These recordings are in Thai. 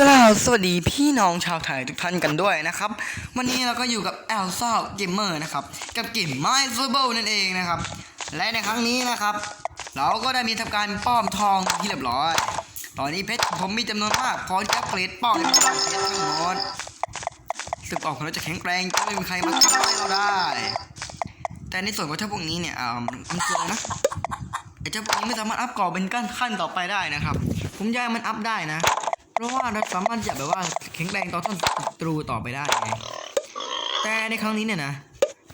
กล่าวสวัสดีพี่น้องชาวไทยทุกท่านกันด้วยนะครับ วันนี้เราก็อยู่กับแอลซ่าเกมเมอร์นะครับ กับเกม My s u b e r นั่นเองนะครับ และในครั้งนี้นะครับ เราก็ได้มีทำการป้อมทองที่เรียบร้อย ตอนนี้เพชรผมมีจำนวนมากพอที่จะเกรดป้อมในเพชรทั้งหมดซึ่งป้อมของเราจะแข็งแกร่งจะไม่มีใครมาทำร้ายเราได้ แต่ในส่วนของเจ้าพวกนี้เนี่ยอ่ามันคืออะไรนะไอ้เจ้าพวกนี้ไม่สามารถอัพก่อเป็นขั้นขั้นต่อไปได้นะครับ ผมอยากให้มันอัพได้นะ เพราะว่าเราสามารถจะแบบว่าแข็งแรงต่อต้นศัตรูต่อไปได้ไงแต่ในครั้งนี้เนี่ยนะ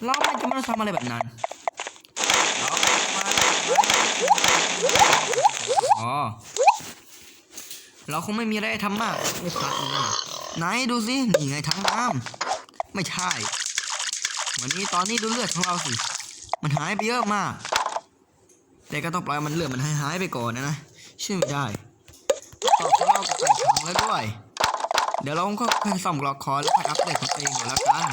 เราไม่จะม่ต้องทำอะไรแบบนั้นเรามาอ๋อเราคงไม่มีอะไรทำมากไม่พักนะไหนดูสินี่ไงทั้งน้ำไม่ใช่ วันนี้ตอนนี้ดูเลือดของเราสิ มันหายไปเยอะมาก แต่ก็ต้องปล่อยมันเลือดมันหายหายไปก่อนนะนะเชื่อไม่ได้ต่อของเราก็ไก่พัง แล้วด้วย เดี๋ยวเราก็ค่อยส่องกรอกคอแล้วค่อยอัปเดตของตัวเองเดี๋ยวแล้วกัน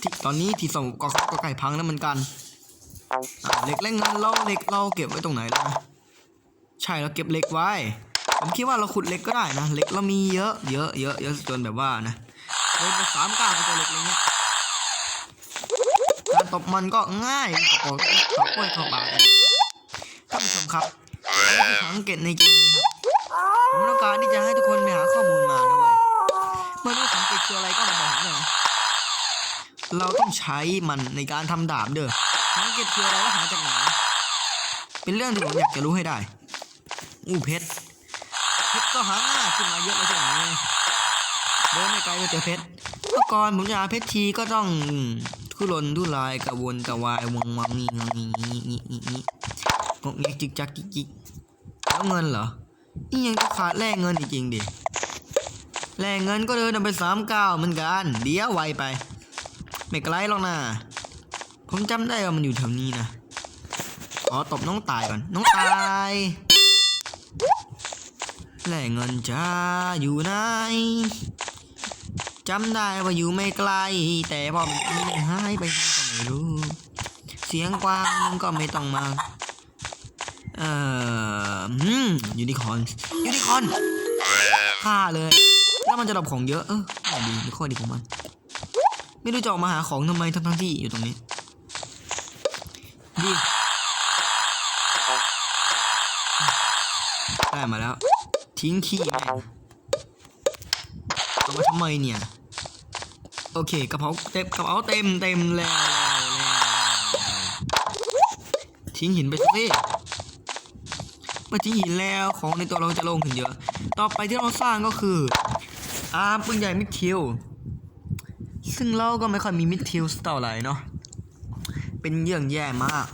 ที่ตอนนี้ที่ส่งกรอกคอก็ไก่พังแล้วเหมือนกันเหล็กและเงินเราเหล็กเราเก็บไว้ตรงไหนล้วนะใช่เราเก็บเหล็กไว้ ผมคิดว่าเราขุดเหล็กก็ได้นะเหล็กเรามีเยอะเยอะเยอะเยอะจนแบบว่านะเลยไปสามก้าวก็เจอเหล็กเลยเนี่ยการตบมันก็ง่ายกว่าตบกล้วยเข้าปากท่านผู้ชมครับสังเกตในเกม ผมต้องการที่จะให้ทุกคนไปหาข้อมูลมาด้วยเมื่อรู้สังเกตคืออะไรก็มาบอกผมหน่อยเราต้องใช้มันในการทำดาบเด้อสังเกตคืออะไรแล้วหาจากไหนเป็นเรื่องที่ผมอยากจะรู้ให้ได้ อู้เพชร เพชรก็หาง่ายขึ้นมาเยอะเลยใช่ไหมเดินไม่ไกลก็เจอเพชรเมื่อก่อนผมจะหาเพชรทีก็ต้องทุรนทุรายกระวนกระวายวงวังงีงงีงีงีงีงีงกเงกจิกจักจิกจิกแล้วเงินเหรอ นี่ยังจะขาดแลกเงินจริงดิแลกเงินก็เดินไปสามเก้าเหมือนกัน เดี๋ยวไวไป ไม่ไกลหรอกนะผมจำได้ว่ามันอยู่แถวนี้นะขอตบน้องตายก่อน น้องตายแลกเงินจะอยู่ไหนจำได้ว่าอยู่ไม่ไกล แต่พอมันหายไปไหนก็ไม่รู้ เสียงกวางมันก็ไม่ต้องมา เอ่ออืมยูนิคอนยูนิคอนฆ่าเลยแล้วมันจะดรอปของเยอะเออดีไม่ค่อยดีของมัน ไม่รู้จะออกมาหาของทำไมทั้งๆที่อยู่ตรงนี้ดีได้มาแล้ว ทิ้งขี้แม่งเอามาทำไมเนี่ย โอเคกระเพราเต็มกระเป๋าเต็มเต็มแล้วทิ้งหินไปสิ มื่อทิ้งหินแล้วของในตัวเราจะลงขึ้นเยอะ ต่อไปที่เราสร้างก็คือ อาร์มปืนใหญ่มิดทิวซึ่งเราก็ไม่ค่อยมีมิดทิวเท่าไหร่เนาะเป็นเรื่องแย่มาก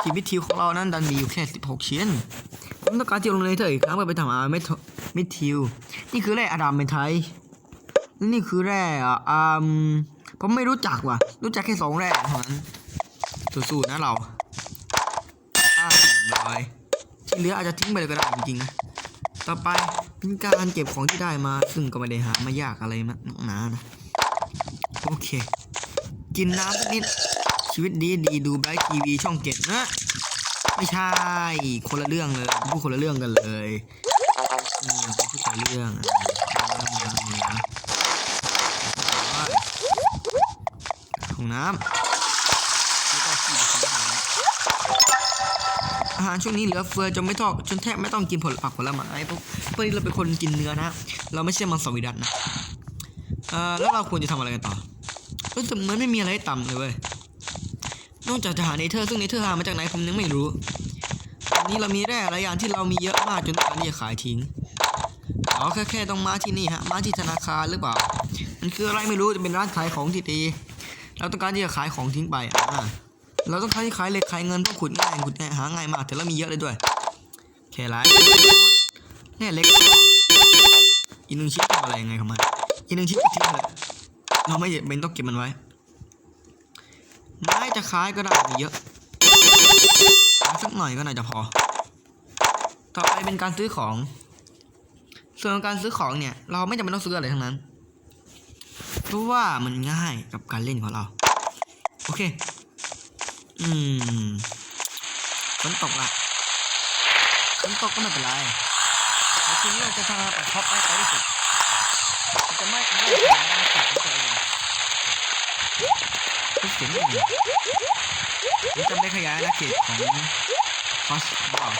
ที่มิดทิวของเรานั้นดันมีอยู่แค่ 16 ชิ้นผมต้องการที่ลงเลยเถอะอีกครั้งเพื่อไปทำอาร์มมิดทิวนี่คือแร่อะดามเมนไทยนี่คือแร่อะอืมผมไม่รู้จักว่ะ รู้จักแค่สองแร่เท่านั้นสู้ๆนะเรา ร้อยที่เหลืออาจจะทิ้งไปเลยก็ได้จริงๆนะต่อไปเป็นการเก็บของที่ได้มา ซึ่งก็ไม่ได้หามายากอะไรมากนานะโอเค กินน้ำสักนิดชีวิตดีดีดูไบรท์ทีวีช่องเก็ดนะไม่ใช่คนละเรื่องเลยพูดคนละเรื่องกันเลยพูดคนละเรื่องอะเรื่องเรื่องเรื่องห้องน้ำ หารช่วงนี้เหลือเฟือจนไม่ต้องจนแทบไม่ต้องกินผลผักผลไม้เพราะพราะนี่เราเป็นคนกินเนื้อนะ เราไม่ใช่มังสวิรัตนะเอ่อแล้วเราควรจะทำอะไรกันต่อรู้สึกเหมือนไม่มีอะไรต่ำเลยเว้ยนอกจากจะหาเนเธอร์ซึ่งเนเธอร์หามาจากไหนผมยังไม่รู้ตอนนี้เรามีแร่หลายอย่างที่เรามีเยอะมากจนตองการที่จะขายทิ้งเราแค่แค่ต้องมาที่นี่ฮะมาที่ธนาคารหรือเปล่า มันคืออะไรไม่รู้จะเป็นร้านขายของที่ดี เราต้องการที่จะขายของทิ้งไปอ่า เราต้องการที่ขายเหล็กขายเงินเพราะขุดง่ายขุดง่ายหาง่ายมากแต่เรามีเยอะเลยด้วยแค่ไรแน่เล็กอีกหนึ่งชิ้นทำอะไรยังไงของมันอีกหนึ่งชิ้นทิ้งเลยเราไม่เป็นต้องเก็บมันไว้ไม้จะขายก็ได้มีเยอะสักหน่อยก็น่าจะพอ ต่อไปเป็นการซื้อของ ส่วนการซื้อของเนี่ย เราไม่จำเป็นต้องซื้ออะไรทั้งนั้น เพราะว่ามันง่ายกับการเล่นของเรา โอเค อืมฝนตกละฝนตกก็ไม่เป็นไรทีนี้เราจะทำแบบท็อปได้ไกลที่สุดจะไม่ไม่ทำงานขัดของตัวเองทุกเสียงไม่มีผมจะไม่ขยายอาเขตของคอสบอล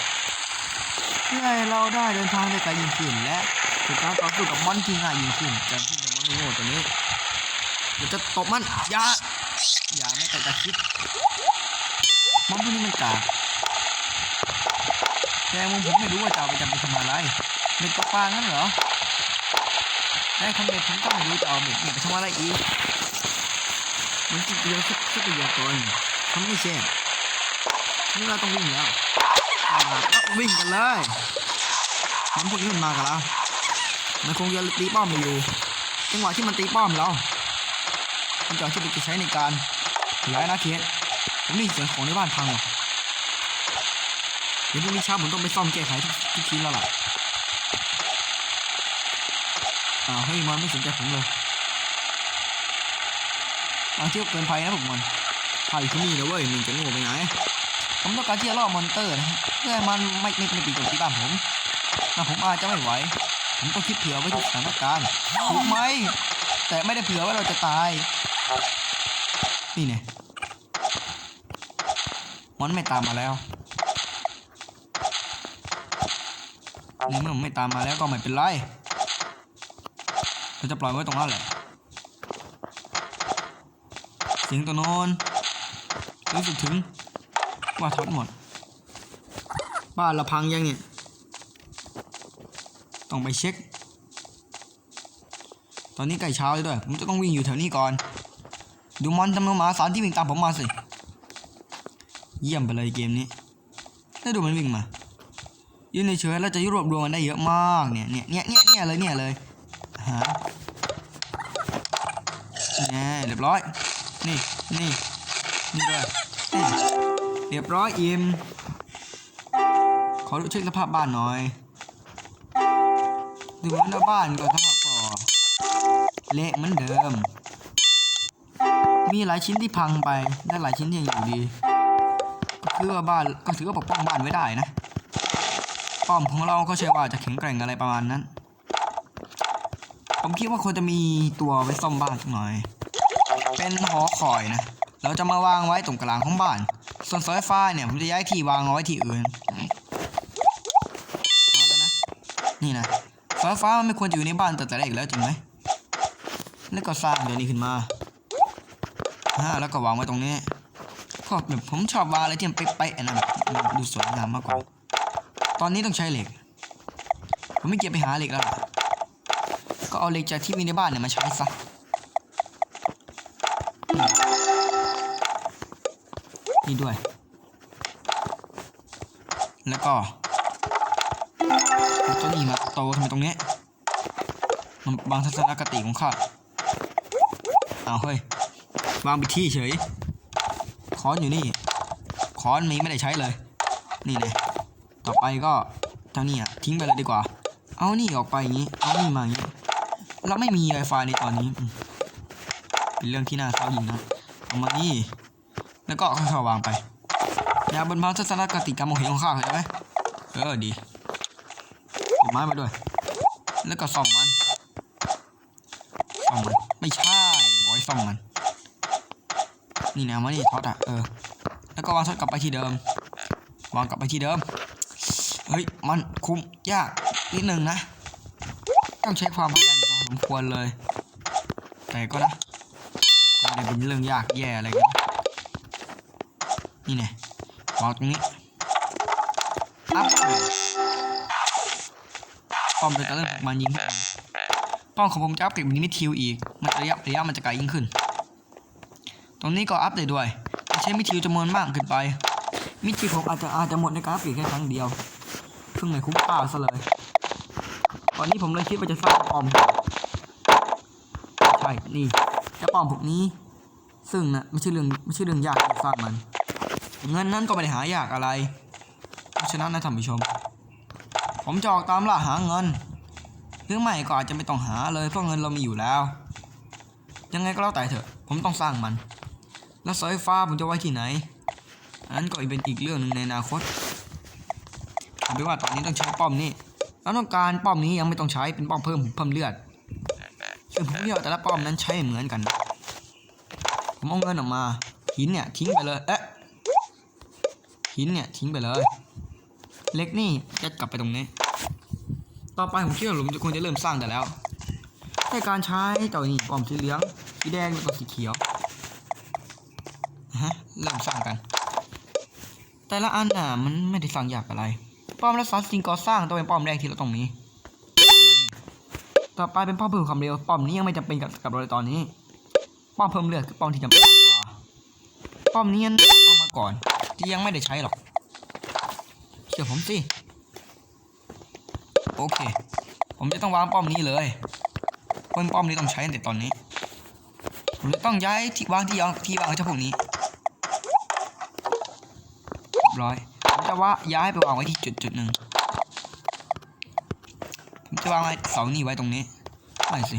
เพื่อให้เราได้เดินทางได้ไกลยิ่งขึ้นและถึงการต่อสู้กับมอนที่ง่ายยิ่งขึ้นจากที่จะมอนโง่ตัวนี้เราจะตบมันอย่าอย่าไม่แต่จะคิด มอนพวกนี้มันกากแต่มุมผมไม่รู้ว่าจะเอาไปจำไปทำอะไรเบ็ดตกปลางั้นเหรอแต่ทำเบ็ดผมก็ไม่รู้จะเอาเบ็ดเนี่ยไปทำอะไรอีกมันจิตเดียวสักสักอย่างก่อนทำไม่ใช่นี่เราต้องวิ่งแล้วอ่าวิ่งกันเลยมันพวกนี้มันมากันแล้วมันคงจะตีป้อมเราอยู่ จังหวะที่มันตีป้อมเรามันจะที่เราจะใช้ในการขยายอาณาเขต ผมได้ยินเสียงของในบ้านพังว่ะเดี๋ยวพรุ่งนี้เช้าผมต้องไปซ่อมแก้ไขทุกทุกชิ้นแล้วล่ะอ้าวเฮ้ยมันไม่สนใจผมเลยอาเที่ยวเกินไปนะผมมันข้าอยู่ที่นี่นะเว้ยมึงจะโง่ไปไหน ผมต้องการที่จะล่อมอนเตอร์นะฮะเพื่อให้มันไม่ไม่ไม่ปีโจมที่บ้านผมถ้าผมอาจจะไม่ไหว ผมต้องคิดเผื่อไว้ทุกสถานการณ์ถูกไหม แต่ไม่ได้เผื่อว่าเราจะตาย นี่ไง มอนไม่ตามมาแล้วในเมื่อมันไม่ตามมาแล้วก็ไม่เป็นไรเราจะปล่อยไว้ตรงนั้นแหละเสียงตัวโน้นรู้สึกถึงว่าทัดหมด บ้านเราพังยังเนี่ย ต้องไปเช็ค ตอนนี้ใกล้เช้าแล้วด้วย ผมจะต้องวิ่งอยู่แถวนี้ก่อน ดูมอนจำนวนมหาศาลที่วิ่งตามผมมาสิ เยี่ยมไปเลยเกมนี้แล้ดูมันวิ่งมายืนเฉยๆแล้วจะรวบรวมมันได้เยอะมากเนี่ยเนี่ยเนี่ยเนี่ยเนี่ยเลยเนี่ยเลยฮะเนี่ยเรียบร้อยนี่นี่นี่ด้วยเรียบร้อยอิ่มขอดูเช็คสภาพบ้านหน่อยดูหนว่าบ้านก็สภาพก็เละเหมือนเดิม มีหลายชิ้นที่พังไปและหลายชิ้นยังอยู่ดี ก็คือว่าบ้านก็ถือว่าปกป้องบ้านไว้ได้นะ ป้อมของเราก็ใช่ว่าจะแข็งแกร่งอะไรประมาณนั้น ผมคิดว่าควรจะมีตัวไว้ซ่อมบ้านสักหน่อย เป็นหอคอยนะ เราจะมาวางไว้ตรงกลางของบ้าน ส่วนสาไฟฟ้าเนี่ยผมจะย้ายที่วางเอาไว้ที่อื่นเอาแล้วนะนี่นะสาไฟฟ้ามันไม่ควรจะอยู่ในบ้านแต่แต่แรกแล้วจริงไหมแล้วก็สร้างเดี๋ยวนี้ขึ้นมาฮะแล้วก็วางไว้ตรงนี้ ก็แบบผมชอบวางอะไรที่มันเป๊ะๆนะแบบมันดูสวยงามมากกว่า ตอนนี้ต้องใช้เหล็ก ผมไม่เก็บไปหาเหล็กแล้วล่ะก็เอาเหล็กจากที่มีในบ้านเนี่ยมาใช้ซะนี่ด้วย แล้วก็ตัวนี้มาโตทำไมตรงนี้มันบางทัศนคติของข้าเอาเฮ้ยวางไปที่เฉย ค้อนอยู่นี่ ค้อนนี้ไม่ได้ใช้เลย นี่ไงต่อไปก็เท่านี้อะทิ้งไปเลยดีกว่า เอานี่ออกไปอย่างนี้ เอานี่มาอย่างนี้ เราไม่มีไวไฟในตอนนี้ เป็นเรื่องที่น่าเศร้ายิ่งนะเอามานี่ แล้วก็ค่อยๆวางไปอย่าบนพังทัศนคติการมองเห็นของข้าเข้าใจไหมเออดีเก็บไม้มาด้วย แล้วก็ซ่อมมันซ่อมมัน ไม่ใช่บอยซ่อมมัน นี่นะมานี่ท็อตอะเออแล้วก็วางท็อตกลับไปที่เดิม วางกลับไปที่เดิมเฮ้ยมันคุ้มยากนิดนึงนะ ต้องใช้ความพยายามพอสมควรเลย แต่ก็นะก็ไม่ได้เป็นเรื่องยากแย่อะไรกันนี่ไงวางตรงนี้อัพเลยป้อมจะเริ่มมายิงป้อมของผมจะอัพเกรดมินิทิวอีก มันระยะระยะมันจะไกลยิ่งขึ้น ตรงนี้ก็อัพเลยด้วย ใช้มิทิวจำนวนมากเกินไป มิจิผมอาจจะอาจจะหมดในกรเปลี่ยนแค่ครั้งเดียวซึ่งไม่คุ้มค่าซะเลยตอนนี้ผมเลยคิดว่าจะสร้างปอม ใช่ นี่จะปอมพวกนี้ ซึ่งนะไม่ใช่เรื่องไม่ใช่เรื่องยากที่สร้างมัน เงินนั้นก็ไม่ได้หายากอะไร เพราะฉะนั้นนะท่านผู้ชม ผมจะออกตามล่าหาเงินหรือไม่ก็อาจจะไม่ต้องหาเลยเพราะเงินเรามีอยู่แล้ว ยังไงก็แล้วแต่เถอะ ผมต้องสร้างมัน แล้วเสาไฟฟ้าผมจะไว้ที่ไหน อันนั้นก็เป็นอีกเรื่องหนึ่งในอนาคตเอาเป็นว่าตอนนี้ต้องใช้ป้อมนี่เราต้องการป้อมนี้ยังไม่ต้องใช้เป็นป้อมเพิ่มเพิ่มเลือดซึ่งผมเลือกแต่ละป้อมนั้นใช้เหมือนกัน ผมเอาเงินออกมา หินเนี่ยทิ้งไปเลยเอ๊ะหินเนี่ยทิ้งไปเลย เล็กนี่ยัดกลับไปตรงนี้ ต่อไปผมคิดว่าผมจะควรจะเริ่มสร้างแต่แล้วด้การใช้เจ้านี่ป้อมสีเหลืองสีแดงแล้วก็สีเขียว เริ่มสร้างกัน แต่ละอันน่ะมันไม่ได้สร้างยากอะไร ป้อมและสารสิ่งก่อสร้างต้องเป็นป้อมแรกที่เราต้องมีต่อไปเป็นป้อมเพิ่มความเร็ว ป้อมนี้ยังไม่จำเป็นกับกับเราในตอนนี้ ป้อมเพิ่มเลือดคือป้อมที่จำเป็นกว่าป้อมนี้ยังเอามาก่อนที่ยังไม่ได้ใช้หรอก เชื่อผมสิโอเค ผมจะต้องวางป้อมนี้เลยเพราะป้อมนี้ต้องใช้ตั้งแต่ตอนนี้ ผมจะต้องย้ายที่วางที่วางที่วางเจ้าพวกนี้ ร้อยผมจะว่าย้ายไปวางไว้ที่จุดจุดหนึ่งผมจะวางไว้เสานี่ไว้ตรงนี้ไม่สิ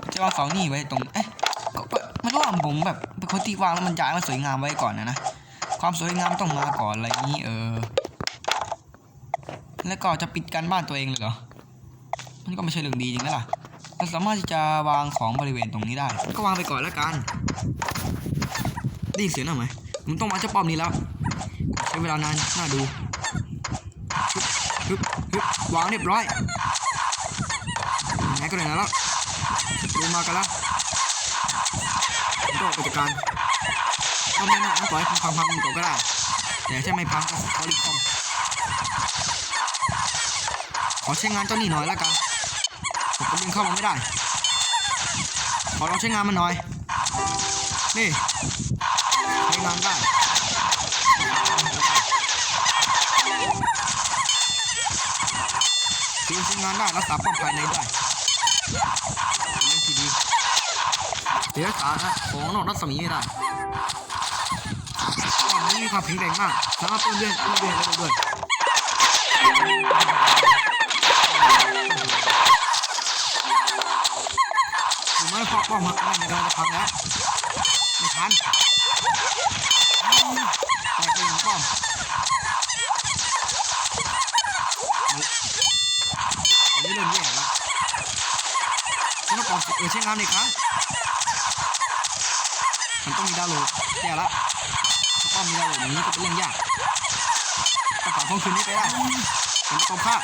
ผมจะวางเสานี่ไว้ตรงเอ๊ะไม่รู้ว่าผมแบบเป็นคนที่วางแล้วมันย้ายมาสวยงามไว้ก่อนนะนะความสวยงามต้องมาก่อนอะไรนี้เออ แล้วก็จะปิดการบ้านตัวเองเลยเหรอมันก็ไม่ใช่เรื่องดีจริงนะล่ะเราสามารถที่จะวางของบริเวณตรงนี้ได้ ก็วางไปก่อนแล้วกันได้ยินเสียงหน่อยไหม ผมต้องมาเจ้าป้อมนี้แล้ว ใช้เวลานานน่าดูฮึบฮึบวางเรียบร้อยไหนก็ไหนแล้วดูมากันแล้วก็ไปจัดการป้อมนั้นน่ะมันปล่อยให้พังก่อนก็ได้ แต่ถ้าไม่พังก็ขอรีบคอมขอใช้งานเจ้านี่หน่อยแล้วกันผมก็ยิงเข้ามาไม่ได้ ขอลองใช้งานมันหน่อย นี่ ใช้งานได้ทีมใช้งานได้รักษาป้อมภายในได้เรื่องที่ดีเดี๋ยวรักษานะของนอกรัศมีไม่ได้ป้อมนี้มีความแข็งแรงมากสามารถเพิ่มเลื่อนเพิ่มเลื่อนได้ด้วยดูไหมพอป้อมมันกำลังจะพังแล้วไม่ทัน ไปหนึ่งป้อมอันนี้เริ่มแย่แล้วฉันต้องปลอมเออใช้งานในครั้งมันต้องมีดาวโหลดแย่ละถ้าป้อมมีดาวโหลดอย่างนี้ก็เป็นเรื่องยากถ้าผ่านป้อมคืนนี้ไปได้ผมจะต้องฆ่า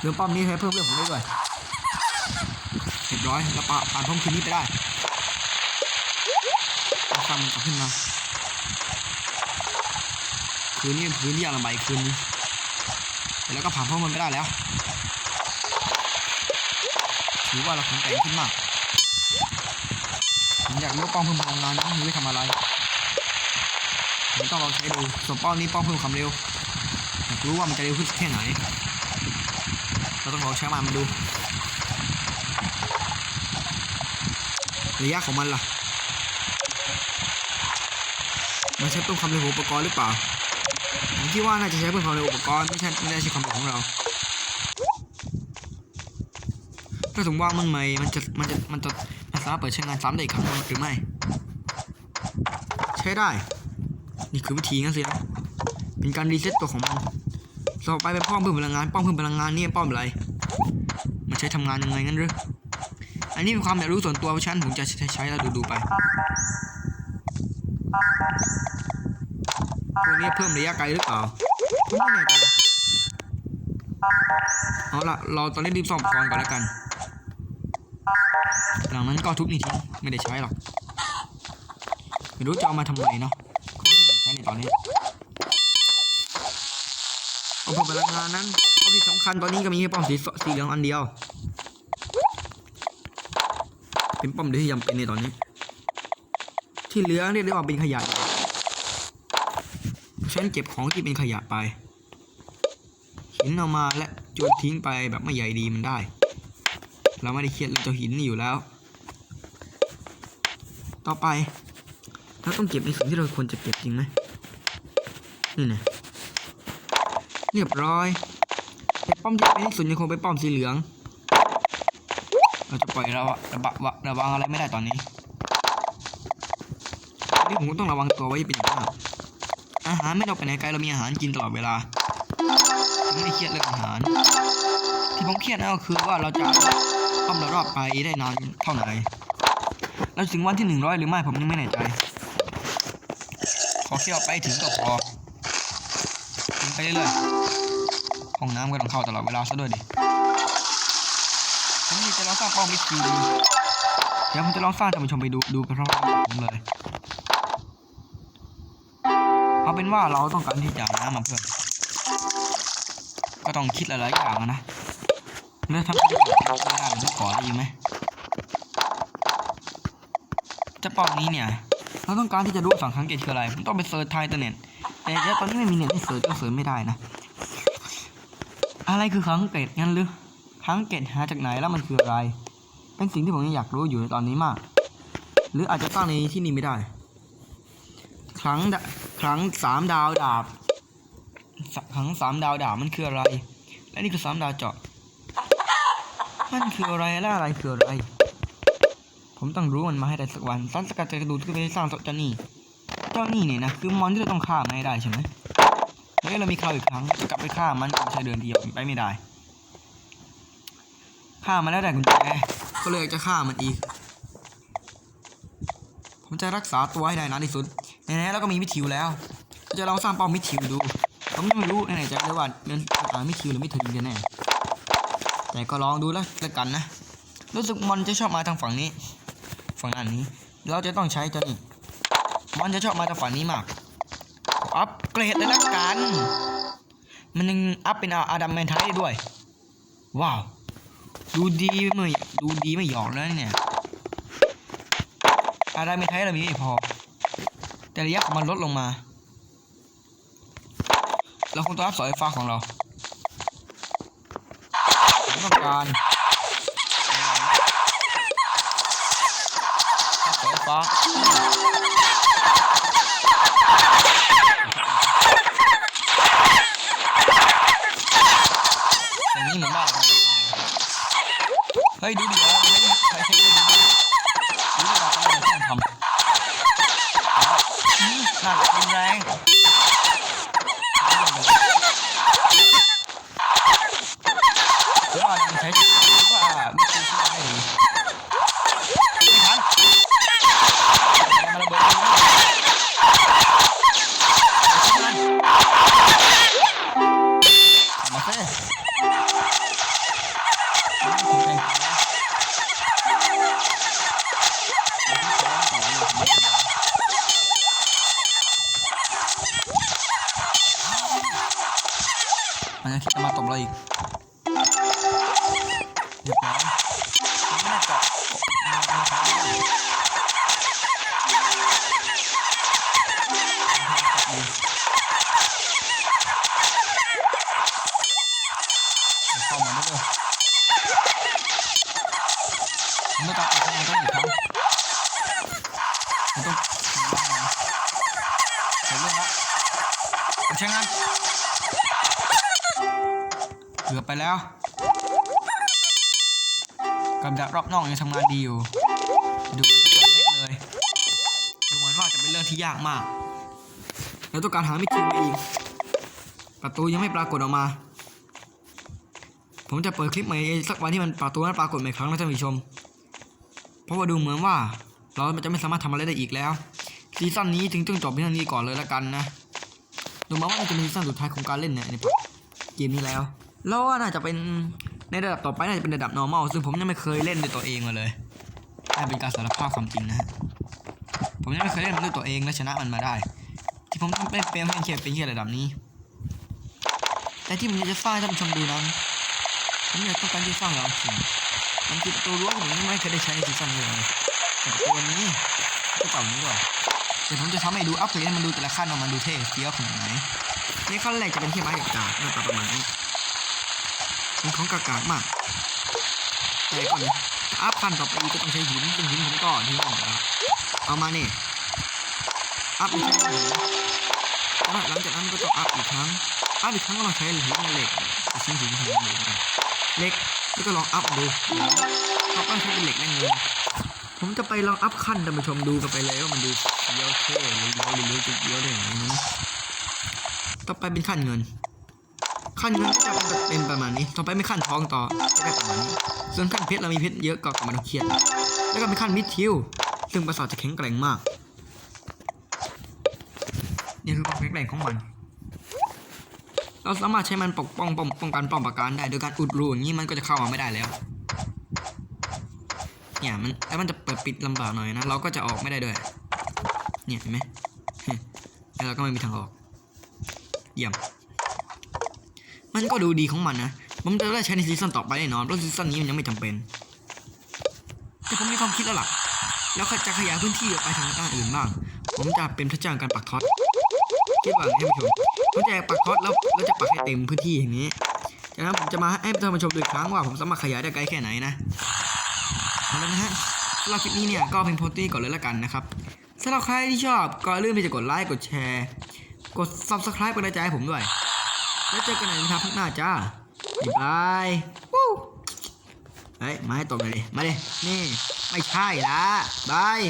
เรื่องป้อมนี้ให้เพิ่มเรื่องผมได้ด้วยเรียบร้อยแล้วผ่านป้อมคืนนี้ไปได้เอาซ้ำมันกลับขึ้นมา คืนนี้เป็นคืนที่ยากลำบากอีกคืนนึงแล้วก็ผ่านพ้องมันไม่ได้แล้ว ถือว่าเราแข็งแกร่งขึ้นมากผมอยากรู้ว่าป้อมเพิ่มพลังงานนะมีไว้ทำอะไรผมต้องลองใช้ดูส่วนป้อมนี้ป้อมเพิ่มความเร็วอยากรู้ว่ามันจะเร็วขึ้นแค่ไหนเราต้องลองใช้มันมาดูระยะของมันล่ะ มันใช้เพิ่มความเร็วของอุปกรณ์หรือเปล่า คิดว่าน่าจะใช้เพื่อความเร็วอุปกรณ์ไม่ใช่ไม่ได้ใช้ความเร็วของเรา ถ้าสมมติว่ามันใหม่มันจะมันจะมันจะมันสามารถเปิดใช้งานซ้ำได้อีกครั้งหรือไม่ ใช้ได้ นี่คือวิธีงั้นสินะเป็นการรีเซ็ตตัวของมันต่อไปเป็นป้อมเพิ่มพลังงานป้อมเพิ่มพลังงานนี่ป้อมอะไร มันใช้ทำงานยังไงงั้นหรืออันนี้เป็นความอยากรู้ส่วนตัวเพราะฉันผมจะใช้แล้วดูดูๆไป พวกนี้เพิ่มระยะไกลหรือเปล่าไม่แน่ใจเอาละเราตอนนี้รีบซ่อมอุปกรณ์ก่อนแล้วกัน หลังนั้นก็ทุบนี่ทิ้งไม่ได้ใช้หรอกไม่รู้จะเอามาทำไมเนาะของที่ไหนใช้ในตอนนี้เอาเพิ่มพลังงานนั้นป้อมที่สำคัญตอนนี้ก็มีแค่ป้อมสีสีเหลืองอันเดียว เป็นป้อมเดียวที่จำเป็นในตอนนี้ ที่เหลือเรียกได้ว่าเป็นขยะ ฉันเก็บของที่เป็นขยะไปหินเอามาและโยนทิ้งไปแบบไม่ใหญ่ดีมันได้ เราไม่ได้เครียดเรื่องเจ้าหินนี่อยู่แล้ว ต่อไปเราต้องเก็บในสิ่งที่เราควรจะเก็บจริงไหมนี่นะเรียบร้อยแต่ป้อมที่เป็นที่สุดยังคงเป็นป้อมสีเหลือง เราจะปล่อยระระบะวะระวังอะไรไม่ได้ตอนนี้นี่ผมก็ต้องระวังตัวไว้เป็นอย่างมาก อาหารไม่ต้องไปไหนไกลเรามีอาหารกินตลอดเวลาไม่เครียดเรื่องอาหาร ที่ผมเครียดนั่นก็คือว่าเราจะต้อมเรารอดไปได้นานเท่าไหร่เราถึงวันที่หนึ่งร้อยหรือไม่ผมยังไม่แน่ใจ ขอแค่เราไปถึงก็พอถึงไปเรื่อยๆห้องน้ำก็ต้องเข้าตลอดเวลาซะด้วยดิผมจะลองสร้างเป้ามิดคิวดูเดี๋ยวผมจะลองสร้างท่านผู้ชมไปดูดูไปพร้อมๆกับผมเลย เอาเป็นว่าเราต้องการที่จะน้ำมาเพิ่มก็ต้องคิดหลายๆอย่างนะเลือกทำที่ไม่ได้เหมือนเมื่อก่อนแล้ยู่ไหมจะป้านี้เนี่ย เราต้องการที่จะรู้ฝั่งสังเกตคืออะไรผมต้องไปเซิร์ชทางอินเทอร์เน็ตแต่เดี๋ยวตอนนี้ไม่มีเน็ตให้เซิร์ชก็เซิร์ชไม่ได้นะ อะไรคือขังเกตงั้นหรือขังเกตหาจากไหนแล้วมันคืออะไร เป็นสิ่งที่ผมยังอยากรู้อยู่ในตอนนี้มาก หรืออาจจะตั้งในที่นี้ไม่ได้ ครั้ง ดะครั้งสามดาวดาบสครั้งสามดาวดาบมันคืออะไร และนี่คือสามดาวเจาะ มันคืออะไรและอะไรคืออะไร ผมต้องรู้มันมาให้ได้สักวันสันสกัดจากกระดูกที่ไปสร้างเจ้านี่ เจ้านี่เนี่ยนะคือมอนที่เราต้องฆ่ามันให้ได้ใช่ไหมแล้วเรามีคราวอีกครั้งกลับไปฆ่ามันก็ใช้เดินเดียวไปไม่ได้ฆ่ามันแล้วได้กุญแจก็เลยจะฆ่ามันอีก ผมจะรักษาตัวให้ได้นานที่สุด ไหนๆแล้วก็มีมิทิวแล้ว จะลองสร้างป้ามิทิวดูผมยังไม่รู้ไหนๆจะเลยว่าเดินหามิทิวหรือมิทิวกันแน่แต่ก็ลองดูแล้วกันนะ รู้สึกมันจะชอบมาทางฝั่งนี้ ฝั่งด้านนี้ เราจะต้องใช้ตัวนี้มันจะชอบมาทางฝั่งนี้มาก อัปเกรดเลยละกัน มันยังอัพเป็นอาดัมแมนไทได้ด้วย ว้าว ดูดีไม่ดูดีไม่หยอกแล้วเนี่ยอาดัมแมนไทเรามีไม่พอ แต่ระยะของมันลดลงมา เราคงต้องอับเสาไฟฟ้าของเราผมต้องการรับเสาไฟฟ้า กือบไปแล้ว กับดักรอบนอกยังทำงานดีอยู่ ดูเหมือนจะเล็กเลย ดูเหมือนว่าจะเป็นเรื่องที่ยากมาก แล้วต้องการหามิติมาอีก ประตูยังไม่ปรากฏออกมา ผมจะเปิดคลิปใหม่สักวันที่มันประตูนั้นปรากฏใหม่ครั้งนะท่านผู้ชม เพราะว่าดูเหมือนว่าเราจะไม่สามารถทำอะไรได้อีกแล้วซีซั่นนี้ถึงต้องจบเพียงนี้ก่อนเลยละกันนะดูมือนว่ามันจะเป็นซีซั่นสุดท้ายของการเล่นเนี่ยในเกมนี้แล้ว แล้วน่าจะเป็นในระดับต่อไปน่าจะเป็นระดับ normal ซึ่งผมยังไม่เคยเล่นด้วยตัวเองมาเลยน่าเป็นการสารภาพความจริงนะฮะ ผมยังไม่เคยเล่นมันด้วยตัวเองและชนะมันมาได้ ที่ผมต้องเป็นเป็นเพียเป็นแค่ระดับนี้ แต่ที่ผมอยากจะสร้างให้ท่านผู้ชมดูนั้นผมอยากต้องการที่สร้างเราสิ่งมันคือประตูรั้วผมยังไม่เคยได้ใช้ในซีซั่นเลยแต่ประตูอันนี้ก็เก่านี้ด้วยเดี๋ยวผมจะทำให้ดูอัพเกรดมันดูแต่ละขั้นออกมาดูเท่เฟี้ยวขนาดไหนนี่ขั้นแรกจะเป็นแค่ไม้กับกาหน้าตาประมาณนี้ เป็นของกากาดมาก แต่ก่อนนะอัพขั้นต่อไปก็ต้องใช้หินเป็นหินผมก็ทิ้งออกแล้วเอามาเนี่ยอัพอีกครั้งหนึ่งหลังจากนั้นก็ต้องอัพอีกครั้ง อัพอีกครั้งก็ต้องใช้หินเหล็กชิ้นหินทำเหมือนกันเหล็กแล้วก็ลองอัพดูเราต้องใช้เป็นเหล็กแน่นเลยผมจะไปลองอัพขั้นท่านผู้ชมดูกันไปเลยว่ามันดูเลี้ยวเท่หรือเลี้ยวหรือเลี้ยวจุดเลี้ยวได้อย่างไรนะต่อไปเป็นขั้นเงิน ขั้นขั้นเงินจะเป็นประมาณนี้ ต่อไปไม่ขั้นทองต่อจะได้ประมาณนี้ ส่วนขั้นเพชรเรามีเพชรเยอะก็กลับมาต้องเครียด แล้วก็เป็นขั้นมิดทิว ซึ่งประสาทจะแข็งแกร่งมาก นี่คือความแข็งแกร่งของมัน เราสามารถใช้มันปกป้องป้องป้องกันป้องประการได้ โดยการอุดรูอย่างนี้มันก็จะเข้ามาไม่ได้แล้ว เนี่ยมันแล้วมันจะเปิดปิดลำบากหน่อยนะ เราก็จะออกไม่ได้ด้วย เนี่ยเห็นไหมแล้วเราก็ไม่มีทางออก เยี่ยม มันก็ดูดีของมันนะผมจะได้ใช้ในซีซั่นต่อไปแน่นอนเพราะซีซั่นนี้มันยังไม่จำเป็น แต่ผมมีความคิดแล้วล่ะ แล้วจะขยายพื้นที่ออกไปทางด้านอื่นบ้าง ผมจะเป็นพระเจ้าแห่งการปักท็อตคิดว่าไงท่านผู้ชมผมจะปักท็อตแล้วแล้วจะปักให้เต็มพื้นที่อย่างนี้จากนั้นผมจะมาให้ท่านผู้ชมดูอีกครั้งว่าผมสามารถขยายได้ไกลแค่ไหนนะเอาแล้วนะฮะสำหรับคลิปนี้เนี่ยก็เป็นโพสตี้ก่อนเลยละกันนะครับสำหรับใครที่ชอบก็อย่าลืมที่จะกดไลค์กดแชร์ กด subscribe เป็นกำลังใจให้ผมด้วย แล้วเจอกันในทางข้างหน้าจ้าบ๊ายบายวู้เฮ้ยมาให้ตกเลยมาเลยนี่ ไม่ใช่ละบาย